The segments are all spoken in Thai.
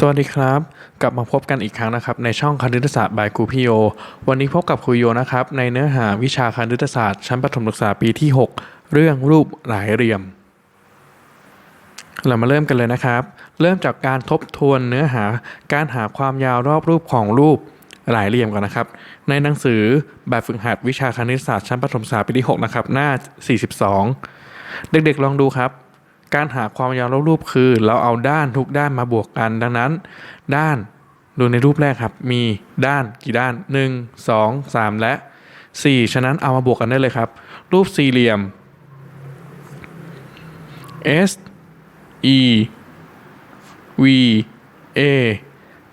สวัสดีครับ กลับมาพบกันอีกครั้งนะครับ ในช่องคณิตศาสตร์บายครูพี่โย วันนี้พบกับครูโยนะครับ ในเนื้อหาวิชาคณิตศาสตร์ชั้นประถมศึกษาปีที่ 6 เรื่องรูปหลายเหลี่ยม เรามาเริ่มกันเลยนะครับ เริ่มจากการทบทวนเนื้อหาการหาความยาวรอบรูปของรูปหลายเหลี่ยมก่อนนะครับ ในหนังสือแบบฝึกหัดวิชาคณิตศาสตร์ชั้นประถมศึกษาปีที่ 6 นะครับ หน้า 42 เด็กๆลองดูครับ การหาความยาวรอบรูปคือ เราเอาด้านทุกด้านมาบวกกัน ดังนั้น ด้านดูในรูปแรกครับ มีด้านกี่ด้าน 1 2 3 และ 4 ฉะนั้นเอามาบวกกันได้เลยครับ รูปสี่เหลี่ยม S E V A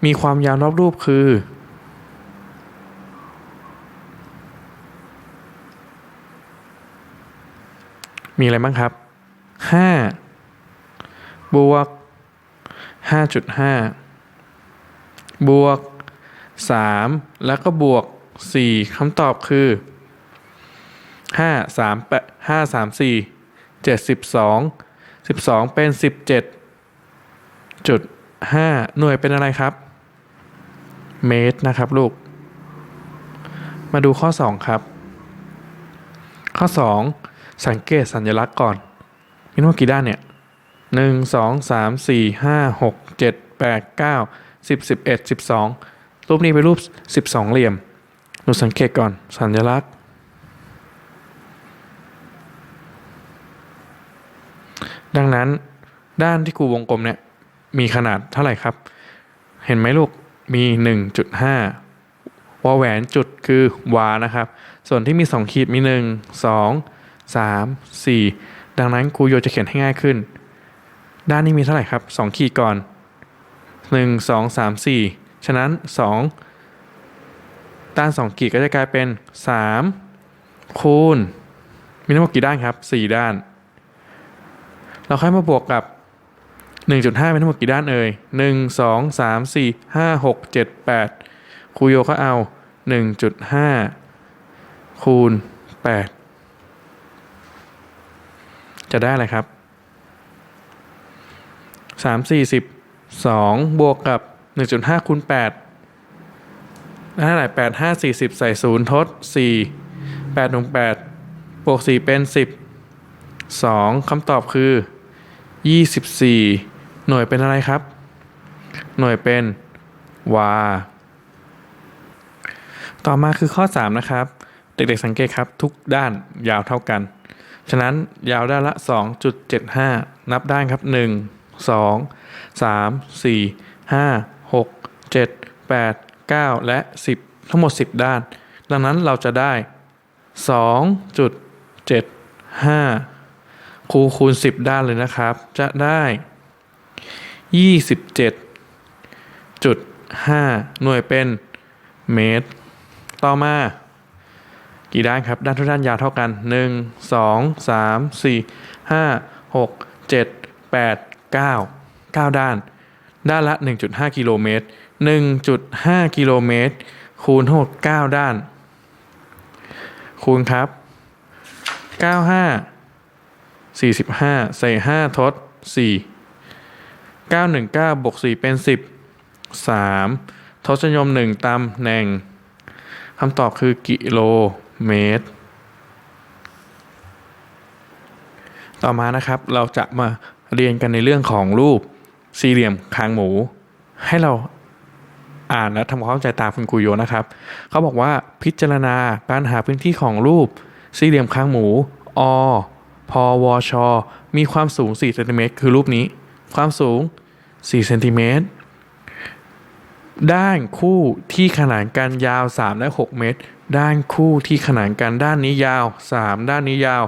มีความยาวรอบรูปคือ มีอะไรบ้างครับ 5 บวก 5.5 บวก 3 แล้วก็บวก 4คำตอบคือ 5 3 8 5 3 4 7 12 12 เป็น 17 จุด 5 หน่วยเป็นอะไรครับ เมตรนะครับลูก มาดูข้อ 2 ครับ ข้อ 2 สังเกตสัญลักษณ์ก่อนมีทั้งหมดกี่ด้านเนี่ย หนึ่งสองสามสี่ห้าหกเจ็ดแปดเก้าสิบสิบเอ็ดสิบสองรูปนี้เป็นรูปสิบสองเหลี่ยมหนูสังเกตก่อนสัญลักษณ์ ดังนั้นด้านที่ครูวงกลมเนี่ยมีขนาดเท่าไหร่ครับ เห็นไหมลูกมี 1.5วอแหวนจุดคือวานะครับ ส่วนที่มี 2 ขีดมี 1 2 3 4 ดังนั้นครูโยจะเขียนให้ง่ายขึ้น ด้านนี้มีเท่าไหร่ครับ 2 ขีดก่อน 1 2 3 4 ฉะนั้น 2 ด้าน 2 ขีดก็จะกลายเป็น 3 คูณ มีทั้งหมดกี่ด้านครับ 4 ด้าน เราค่อยมาบวกกับ 1.5เป็นทั้งหมดกี่ด้านเอ่ย 1 2 3 4 5 6 7 8ครูโยก็เอา 1.5 คูณ 8 จะได้อะไรครับ 3 4 2บวกกับ1.5คูณ8ได้เท่าไหร่8 5 40ใส่0ทด4 8ลง8บวก4เป็น10 2คำตอบคือ24หน่วยเป็นอะไรครับ หน่วยเป็นวาต่อมาคือข้อ 3 นะครับ เด็กๆสังเกตครับ ทุกด้านยาวเท่ากัน ฉะนั้นยาวด้านละ 2.75 นับด้านครับ 1 2 3 4 5 6 7 8 9และ10ทั้งหมด10ด้าน ดังนั้นเราจะได้2.75คูณคูณ10ด้านเลยนะครับ จะได้27.5หน่วยเป็นเมตร ต่อมา กี่ด้านครับ ด้านทุกด้านยาวเท่ากัน 1 2 3 4 5 6 7 8 9 9 ด้าน ด้านละ 1.5 กิโลเมตร 1.5 กิโลเมตร คูณทั้งหมด9ด้าน คูณครับ 95 45 ใส่ 5 ทด 4 919บวก4เป็น 10 3 ทศนิยม 1ตำแหน่งคำตอบคือกิโลเมตร ต่อมานะครับเราจะมา เรียนกันในเรื่องของรูปสี่เหลี่ยมคางหมู ให้เราอ่านและทำความเข้าใจตามคุณครูโยนะครับ เขาบอกว่าพิจารณาการหาพื้นที่ของรูป สี่เหลี่ยมคางหมูอพวช มีความสูง4เซนติเมตรคือรูปนี้ ความสูง4เซนติเมตรด้านคู่ที่ขนานกันยาว 3 และ 6 เมตร ด้านคู่ที่ขนานกันด้านนี้ยาว 3 ด้านนี้ยาว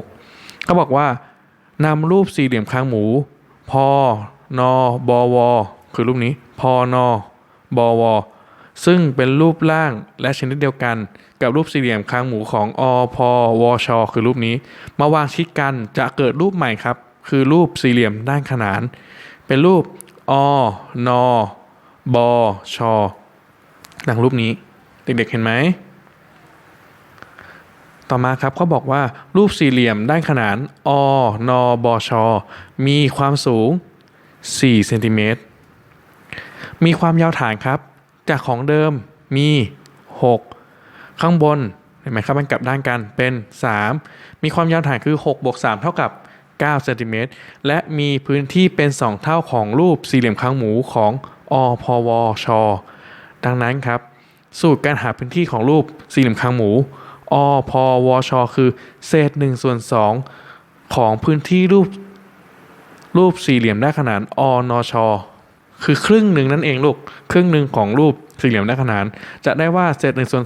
6ก็บอกว่า นำรูปสี่เหลี่ยมคางหมู พอนอบว คือรูปนี้ พอนอบว ซึ่งเป็นรูปร่างและชนิดเดียวกัน กับรูปสี่เหลี่ยมคางหมูของอพวช คือรูปนี้ มาวางชิดกันจะเกิดรูปใหม่ครับ คือรูปสี่เหลี่ยมด้านขนาน เป็นรูปอนบชดังรูปนี้ เด็กๆเห็นไหม ต่อมาครับเขาบอกว่ารูปสี่เหลี่ยมด้านขนานอนบช มีความสูง4เซนติเมตร มีความยาวฐานครับ จากของเดิมมี 6 ข้างบนเห็นไหมครับมันกลับด้านกันเป็น 3 มีความยาวฐานคือ6บวก3เท่ากับ9เซนติเมตรและมีพื้นที่เป็น 2 เท่าของรูปสี่เหลี่ยมคางหมูของอพวช ดังนั้นครับ สูตรการหาพื้นที่ของรูปสี่เหลี่ยมคางหมู อพวช คือเศษ1ส่วน2ของพื้นที่รูป รูปสี่เหลี่ยมด้านขนานอนช คือครึ่งหนึ่งนั่นเองลูก ครึ่งหนึ่งของรูปสี่เหลี่ยมด้านขนาน จะได้ว่าเศษ1ส่วน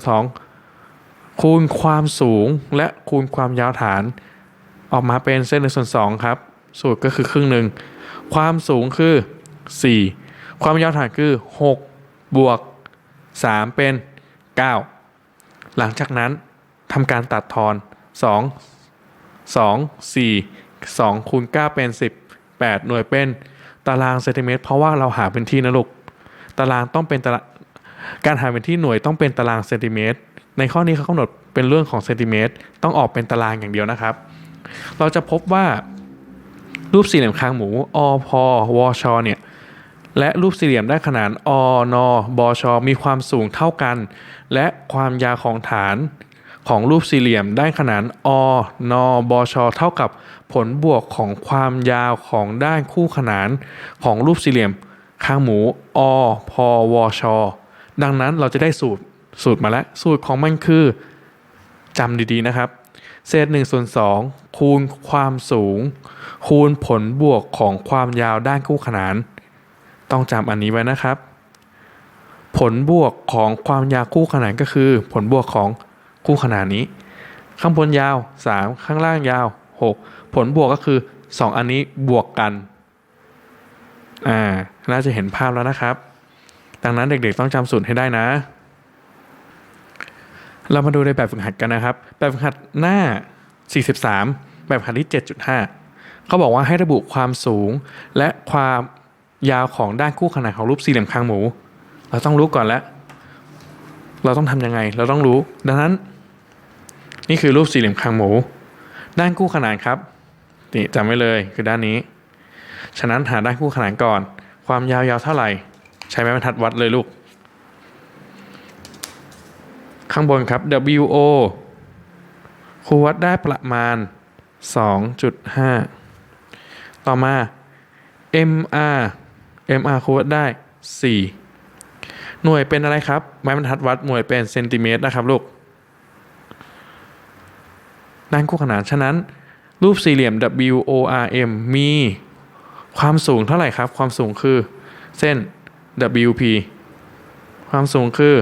2คูณความสูงและคูณความยาวฐาน ออกมาเป็นเศษ1ส่วน2ครับ สูตรก็คือครึ่งหนึ่ง ความสูงคือ 4 ความยาวฐานคือ 6 บวก 3 เป็น 9 หลังจากนั้น ทำการตัดทอน 2 2 4 2คูณ9เป็น 10 8 หน่วยเป็นตารางเซนติเมตร เพราะว่าเราหาพื้นที่นะลูก ตารางต้องเป็นตารางการหาพื้นที่หน่วยต้องเป็นตารางเซนติเมตร ในข้อนี้เขากำหนดเป็นเรื่องของเซนติเมตร ต้องออกเป็นตารางอย่างเดียวนะครับ เราจะพบว่ารูปสี่เหลี่ยมคางหมูอพวชเนี่ยและรูปสี่เหลี่ยมด้านขนานอนบชมีความสูงเท่ากัน และความยาวของฐาน ของรูปสี่เหลี่ยมได้ขนานอนบชเท่ากับผลบวกของความยาวของด้านคู่ขนานของรูปสี่เหลี่ยมคางหมูอพวช ดังนั้นเราจะได้สูตรสูตรมาแล้ว สูตรของมันคือจำดีๆนะครับ เศษ1ส่วน2คูณความสูง คูณผลบวกของความยาวด้านคู่ขนาน ต้องจำอันนี้ไว้นะครับ ผลบวกของความยาวคู่ขนานก็คือ ผลบวกของ คู่ขนานนี้ ข้างบนยาว 3 ข้างล่างยาว 6 ผลบวกก็คือ 2 อันนี้บวกกัน อ่า น่าจะเห็นภาพแล้วนะครับ ดังนั้นเด็กๆต้องจำสูตรให้ได้นะ เรามาดูในแบบฝึกหัดกันนะครับ แบบฝึกหัดหน้า 43 แบบฝึกหัดที่ 7.5 เขาบอกว่าให้ระบุความสูง และความยาวของด้านคู่ขนานของรูปสี่เหลี่ยมคางหมู เราต้องรู้ก่อนแล้ว เราต้องทำยังไง เราต้องรู้ ดังนั้น นี่คือรูปสี่เหลี่ยมคางหมู ด้านคู่ขนานครับนี่จำไว้เลยคือด้านนี้ ฉะนั้นหาด้านคู่ขนานก่อน ความยาวยาวเท่าไหร่ ใช้ไม้บรรทัดวัดเลยลูก ข้างบนครับ WO ครูวัดได้ประมาณ 2.5 ต่อมา MR MR ครูวัดได้ 4 หน่วยเป็นอะไรครับ ไม้บรรทัดวัดหน่วยเป็นเซนติเมตรนะครับลูกด้านคู่ขนานฉะนั้น รูปสี่เหลี่ยม WORM มีความสูงเท่าไหร่ครับ ความสูงคือเส้น WP ความสูงคือ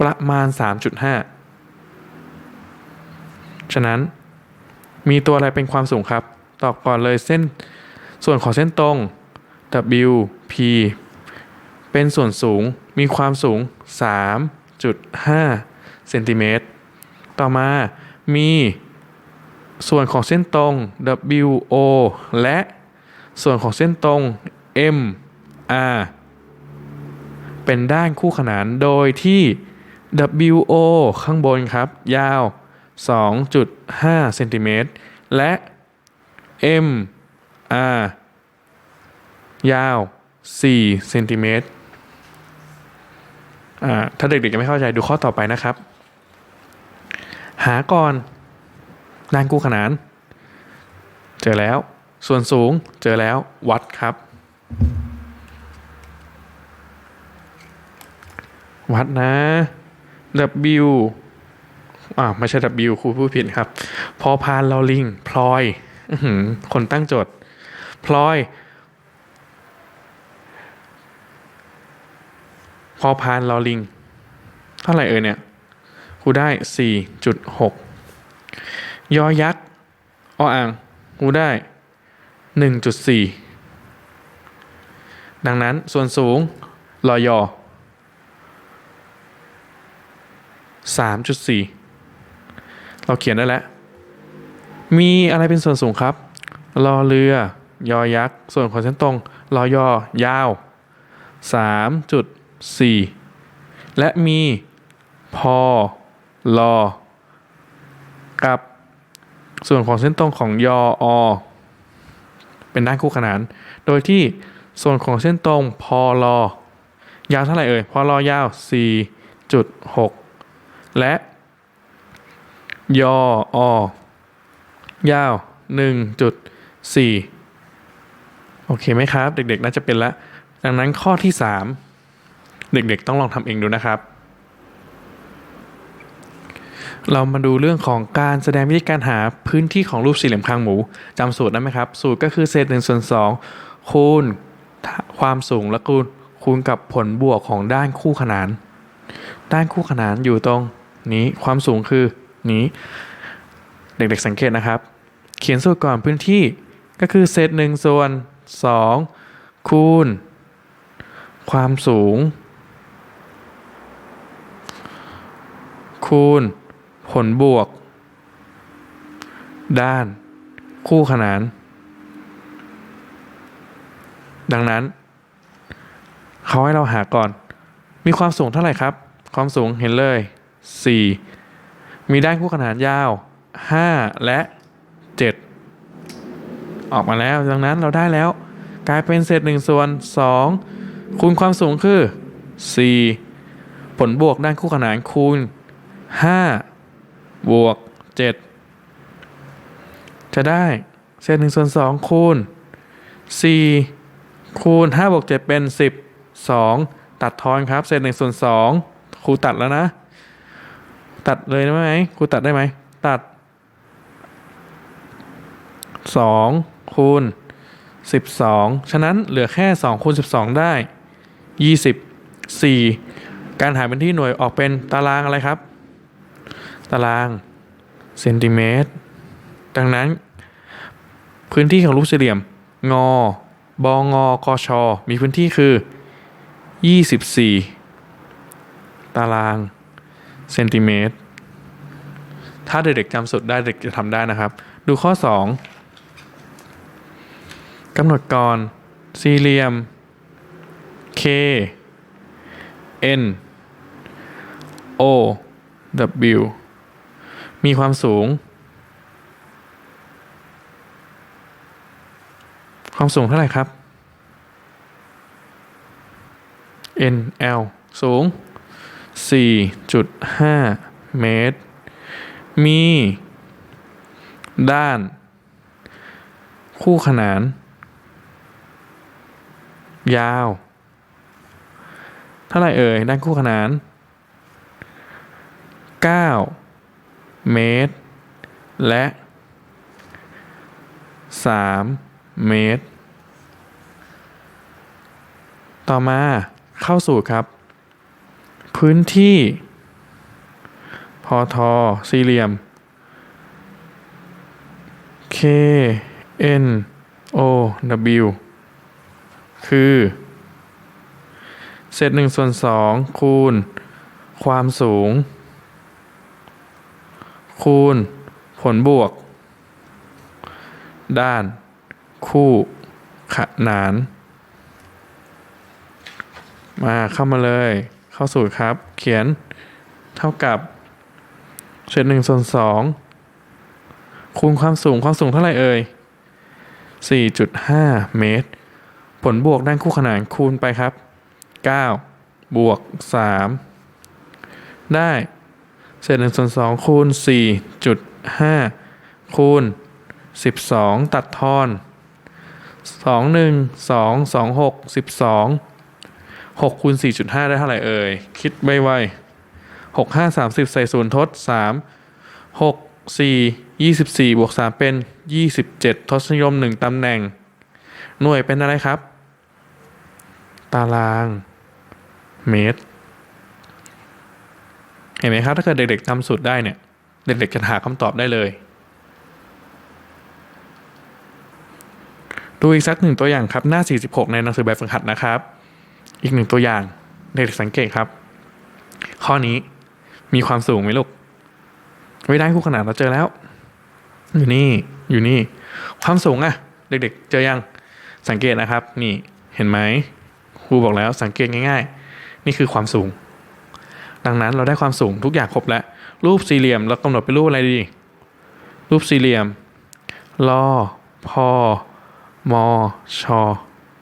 ประมาณ 3.5 ฉะนั้นมีตัวอะไรเป็นความสูงครับ ตอบก่อนเลยเส้นส่วนของเส้นตรง WP เป็นส่วนสูงมีความสูง 3.5เซนติเมตรต่อมามีส่วนของเส้นตรง WO และส่วนของเส้นตรง MR เป็นด้านคู่ขนานโดยที่ WO ข้างบนครับ ยาว 2.5เซนติเมตรและ MR ยาว4เซนติเมตร ถ้าเด็กๆยังไม่เข้าใจดูข้อต่อไปนะครับ หาก่อนานคู่ขนาน เจอแล้ว ส่วนสูงเจอแล้ววัดครับ วัดนะ W อ่าไม่ใช่ W ครูพูดผิดครับ พอพานลอลิง พลอยอคนตั้งโจทย์ พลอย อพานลอลิง เท่าไหร่เอ่ยเนี่ยครูได้ 4.6 ยอยักษ์ออ่างครูได้ 1.4 ดังนั้นส่วนสูงรอยอ3.4 เราเขียนได้แล้ว มีอะไรเป็นส่วนสูงครับ รอเรือ ยอยักษ์ ส่วนของเส้นตรง รอยอยาว 4 และมี พอลอกับ ส่วนของเส้นตรงของยออเป็นด้านคู่ขนาน โดยที่ส่วนของเส้นตรงพอลอยาวเท่าไหร่เอ่ยพอรอยาว 4.6 และ ยออยาว 1.4 โอเคไหมครับ เด็กๆ น่าจะเป็นละ ดังนั้นข้อที่ 3 เด็กๆ ต้องลองทำเองดูนะครับ เรามาดูเรื่องของการแสดงวิธีการหาพื้นที่ของรูปสี่เหลี่ยมคางหมูจำสูตรได้ไหมครับ สูตรก็คือเศษหนึ่งส่วนสองคูณความสูงและคูณคูณกับผลบวกของด้านคู่ขนาน ด้านคู่ขนานอยู่ตรงนี้ความสูงคือนี้เด็กๆสังเกตนะครับ เขียนสูตรก่อนพื้นที่ก็คือเศษหนึ่งส่วนสองคูณ ความสูง คูณ ผลบวก ด้าน คู่ขนาน ดังนั้นเขาให้เราหาก่อน มีความสูงเท่าไหร่ครับ ความสูงเห็นเลย 4 มีด้านคู่ขนานยาว 5 และ 7 ออกมาแล้ว ดังนั้นเราได้แล้ว กลายเป็นเศษ1ส่วน 2 คูณความสูงคือ 4 ผลบวกด้านคู่ขนานคูณ 5 บวก 7 จะได้เศษ1ส่วน2คูณ 4 คูณ 5 บวก 7 เป็น 10 2 ตัดทอนครับ เศษ1ส่วน2ครูตัดแล้วนะ ตัดเลยได้ไหมครูตัดได้ไหม ตัด 2 คูณ 12 ฉะนั้นเหลือแค่ 2 คูณ 12 ได้ 20 4 การหาเป็นที่หน่วยออกเป็นตารางอะไรครับารางเซนติเมตร ดังนั้น พื้นที่ของรูปสี่เหลี่ยม งอบงอกช มีพื้นที่คือ 24 ตารางเซนติเมตร ถ้าเด็กๆจำสุดได้เด็กจะทำได้นะครับ ดูข้อ 2กำหนดก่อนสี่เหลี่ยม K N O W มีความสูง ความสูงเท่าไหร่ครับ N L สูง 4.5 เมตร มี ด้าน คู่ขนาน ยาว เท่าไหร่เอ่ย ด้านคู่ขนาน 9 เมตร และ 3 เมตร ต่อมาเข้าสู่ครับ พื้นที่ พอทอสี่เหลี่ยม K N O W คือ เศษหนึ่งส่วนสองคูณ ความสูง คูณ ผลบวก ด้าน คู่ ขนาน มาเข้ามาเลย เข้าสูตรครับ เขียนเท่ากับเศษหนึ่งส่วนสองคูณความสูงความสูงเท่าไหร่เอ่ย 4.5 เมตร ผลบวกด้านคู่ขนานคูณไปครับ 9 บวก 3 ได้ เศษหนึ่งส่วนสองคูณ4.5คูณ12ตัดทอน2 1 2 2 6 12 6คูณ4.5ได้เท่าไหร่เอ่ย คิดไวๆ6 5 30ใส่ศูนย์ทด3 6 4 24บวก3เป็น27ทศนิยม1ตำแหน่ง หน่วยเป็นอะไรครับ ตาราง เมตร ห็นไหมครับถ้าเกิดเด็กๆจำสูตรได้เนี่ยเด็กๆจะหาคำตอบได้เลย ดูอีกสักหนึ่งตัวอย่างครับหน้า 46 ในหนังสือแบบฝึกหัดนะครับ อีกหนึ่งตัวอย่างเด็กๆสังเกตครับ ข้อนี้มีความสูงไหมลูกไว้ด้คู่ขนานเราเจอแล้ว อยู่นี่อยู่นี่ ความสูงอะเด็กๆ เจอยังสังเกตนะครับ นี่เห็นไหมครูบอกแล้วสังเกตง่าย ๆ นี่คือความสูง ดังนั้นเราได้ความสูงทุกอย่างครบแล้ว รูปสี่เหลี่ยมเรากำหนดเป็นรูปอะไรดี รูปสี่เหลี่ยมลอพอมอชอ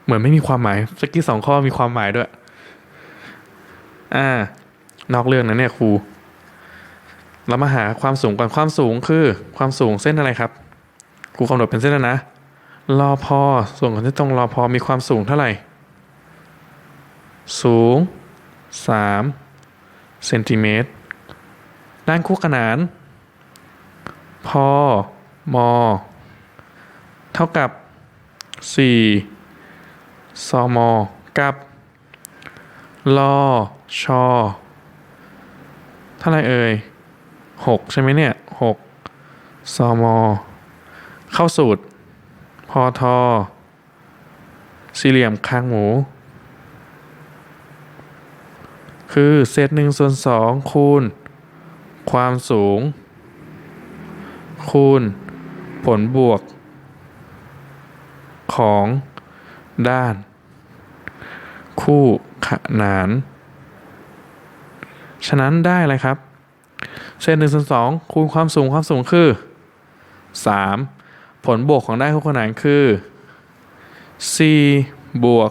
เหมือนไม่มีความหมายสกี้สองข้อมีความหมายด้วย อ่า นอกเรื่องนะเนี่ยครู เรามาหาความสูงก่อนความสูงคือ ความสูงเส้นอะไรครับ ครูกำหนดเป็นเส้นนะรอพอส่วนของเส้นตรงรอพอมีความสูงเท่าไหร่ สูง3 เซนติเมตร ด้านคู่ขนาน พอ มอ เท่ากับ 4ซอมอกับลอชอเท่าไรเอ่ย 6 ใช่ไหมเนี่ย 6ซอมอเข้าสูตร พอทอ สี่เหลี่ยมคางหมู คือเศษหนึ่งส่วนสองคูณ ความสูง คูณ ผลบวก ของด้าน คู่ขนาน ฉะนั้นได้อะไรครับ เศษหนึ่งส่วนสองคูณความสูงความสูงคือ 3 ผลบวกของด้านคู่ขนานคือ 4 บวก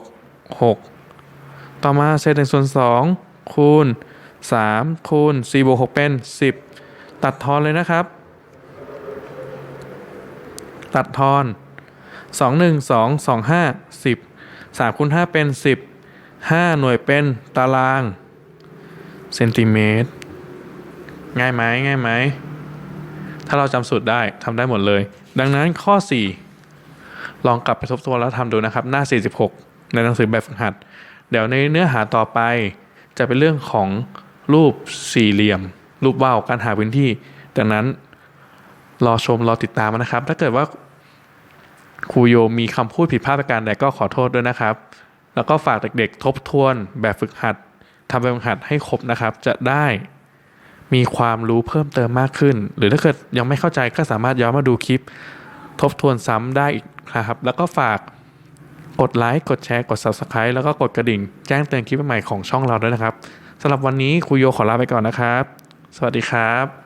6 ต่อมาเศษหนึ่งส่วนสอง คูณ3คูณ4บวก6เป็น 10 ตัดทอนเลยนะครับ ตัดทอน 2 1 2 2 5 10 3คูณ5เป็น 10 5 หน่วยเป็นตาราง เซนติเมตร ง่ายไหมง่ายไหม ถ้าเราจำสูตรได้ทำได้หมดเลย ดังนั้นข้อ 4 ลองกลับไปทบทวนแล้วทำดูนะครับ หน้า 46 ในหนังสือแบบฝึกหัด เดี๋ยวในเนื้อหาต่อไป จะเป็นเรื่องของรูปสี่เหลี่ยม รูปว่าวการหาพื้นที่ ดังนั้นรอชมรอติดตามนะครับ ถ้าเกิดว่าครูโยมีคำพูดผิดพลาดประการใดก็ขอโทษด้วยนะครับ แล้วก็ฝากเด็กๆ ทบทวนแบบฝึกหัดทำแบบฝึกหัดให้ครบนะครับ จะได้มีความรู้เพิ่มเติมมากขึ้น หรือถ้าเกิดยังไม่เข้าใจก็สามารถย้อนมาดูคลิป ทบทวนซ้ำได้อีกนะครับ แล้วก็ฝาก กดไลค์กดแชร์กด Subscribe แล้วก็กดกระดิ่ง แจ้งเตือนคลิปใหม่ของช่องเราด้วยนะครับสำหรับวันนี้ครูโยขอลาไปก่อนนะครับ สวัสดีครับ